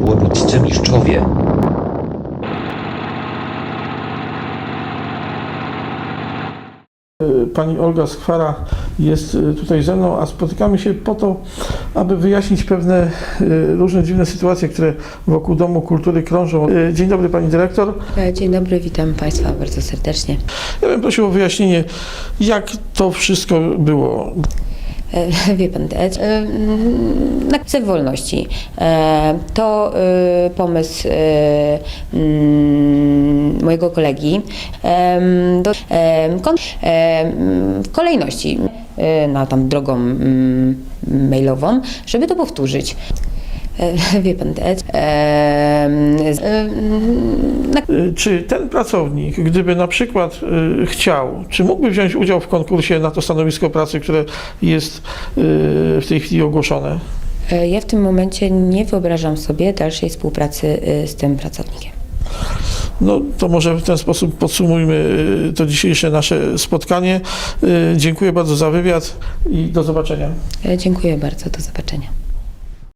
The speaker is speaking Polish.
Łowiccy mistrzowie. Pani Olga Skwara jest y, tutaj ze mną, a spotykamy się po to, aby wyjaśnić pewne y, różne dziwne sytuacje, które wokół Domu Kultury krążą. Y, dzień dobry Pani Dyrektor. E, dzień dobry, witam Państwa bardzo serdecznie. Ja bym prosił o wyjaśnienie, jak to wszystko było. E, Wie Pan, e, e, na Chcę Wolności to pomysł mm, mojego kolegi w kolejności na tam drogą mm, mailową, żeby to powtórzyć. Wie Pan, Y, Czy ten pracownik, gdyby na przykład y, chciał, czy mógłby wziąć udział w konkursie na to stanowisko pracy, które jest y, w tej chwili ogłoszone? E, Ja w tym momencie nie wyobrażam sobie dalszej współpracy e, z tym pracownikiem. No to może w ten sposób podsumujmy y, to dzisiejsze nasze spotkanie. Y, Dziękuję bardzo za wywiad i do zobaczenia. E, Dziękuję bardzo, do zobaczenia.